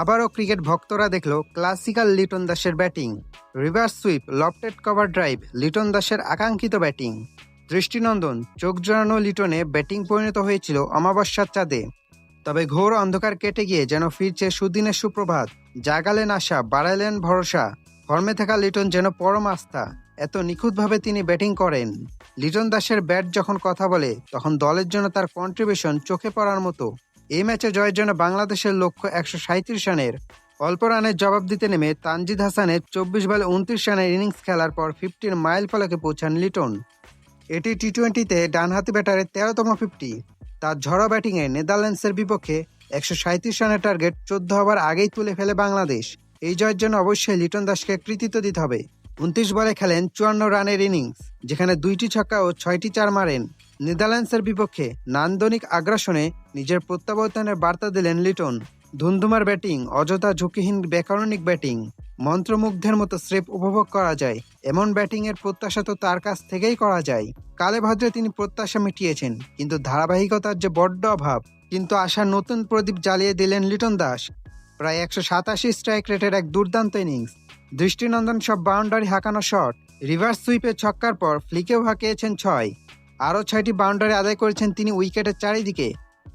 আবারও ক্রিকেট ভক্তরা দেখল ক্লাসিক্যাল লিটন দাসের batting. Reverse sweep, lofted cover drive, Liton দাসের আকাঙ্ক্ষিত ব্যাটিং। দৃষ্টিনন্দন, চোখ জড়ানো লিটনে ব্যাটিং পরিণত হয়েছিল অমাবস্যার চাঁদে। তবে ঘোর অন্ধকার কেটে গিয়ে যেন ফিরছে সুদিনের সুপ্রভাত। জাগালেন আশা, বাড়ালেন ভরসা। ফর্মে থাকা লিটন যেন পরম আস্থা। এত নিখুঁতভাবে তিনি ব্যাটিং করেন। লিটন দাসের ব্যাট যখন কথা বলে, তখন দলের জন্য তার কন্ট্রিবিউশন চোখে পড়ার মতো। এই ম্যাচে জয়ের জন্য বাংলাদেশের লক্ষ্য একশো সাঁত্রিশ রানের। অল্প রানের জবাব দিতে নেমে তানজিদ হাসানের চব্বিশ বলে উনত্রিশ রানের ইনিংস খেলার পর ফিফটির মাইল ফলকে পৌঁছান লিটন। এটি টি টোয়েন্টিতে ডানহাতি ব্যাটারের তেরোতম ফিফটি। তার ঝড়ো ব্যাটিংয়ে নেদারল্যান্ডসের বিপক্ষে একশো সাঁত্রিশ রানের টার্গেট চোদ্দ হবার আগেই তুলে ফেলে বাংলাদেশ। এই জয়ের জন্য অবশ্যই লিটন দাসকে কৃতিত্ব দিতে হবে। উনত্রিশ বলে খেলেন চুয়ান্ন রানের ইনিংস, যেখানে দুইটি ছক্কা ও ছয়টি চার মারেন। নেদারল্যান্ডসের বিপক্ষে নান্দনিক আগ্রাসনে নিজের প্রত্যাবর্তনের বার্তা দিলেন লিটন। ধুমধুমার ব্যাটিং, অযথা ঝুঁকিহীন ব্যাকরণিক ব্যাটিং, মন্ত্রমুগ্ধের মতো স্রেপ উপভোগ করা যায়, এমন ব্যাটিংয়ের প্রত্যাশা তো তার কাছ থেকেই করা যায়। কালে ভদ্রে তিনি প্রত্যাশা মিটিয়েছেন, কিন্তু ধারাবাহিকতার যে বড্ড অভাব, কিন্তু আশার নতুন প্রদীপ জ্বালিয়ে দিলেন লিটন দাস। প্রায় একশো সাতাশি স্ট্রাইক রেটের এক দুর্দান্ত ইনিংস, দৃষ্টিনন্দন সব বাউন্ডারি হাঁকানো শট, রিভার্স সুইপে ছক্কার পর ফ্লিকেও হাঁকিয়েছেন ছয়। আরও ছয়টি বাউন্ডারি আদায় করেছেন তিনি উইকেটের চারিদিকে।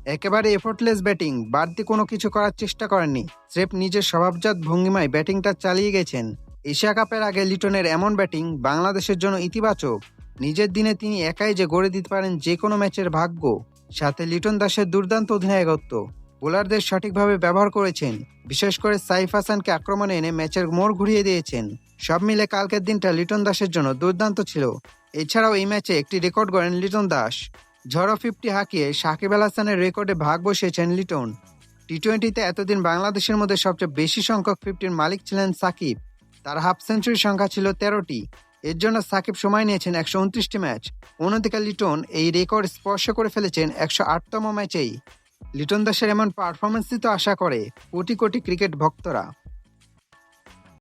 একেবারে এফোর্টলেস ব্যাটিং বাড়তি কোনো কিছু করার চেষ্টা করেননি। স্রেফ নিজের স্বভাবজাত ভঙ্গিমায় ব্যাটিংটা চালিয়ে গেছেন। এশিয়া কাপের আগে লিটনের এমন ব্যাটিং বাংলাদেশের জন্য ইতিবাচক। নিজের দিনে তিনি একাই যে গড়ে দিতে পারেন যে কোনো ম্যাচের ভাগ্য। সাথে লিটন দাসের দুর্দান্ত অধিনায়কত্ব। বোলারদের সঠিকভাবে ব্যবহার করেছেন। বিশেষ করে সাইফ হাসানকে আক্রমণে এনে ম্যাচের মোড় ঘুরিয়ে দিয়েছেন। সব মিলে কালকের দিনটা লিটন দাসের জন্য দুর্দান্ত ছিল। এছাড়াও এই ম্যাচে একটি রেকর্ড করেন লিটন দাস। ঝড়ো ফিফটি হাঁকিয়ে সাকিব আল হাসানের রেকর্ডে ভাগ বসিয়েছেন লিটন। টি টোয়েন্টিতে এতদিন বাংলাদেশের মধ্যে সবচেয়ে বেশি সংখ্যক ফিফটির মালিক ছিলেন সাকিব। তার হাফ সেঞ্চুরির সংখ্যা ছিল তেরোটি। এর জন্য সাকিব সময় নিয়েছেন একশো উনত্রিশটি ম্যাচ। অন্যদিকে লিটন এই রেকর্ড স্পর্শ করে ফেলেছেন একশো আটতম ম্যাচেই। লিটন দাসের এমন পারফরমেন্সই তো আশা করে কোটি কোটি ক্রিকেট ভক্তরা।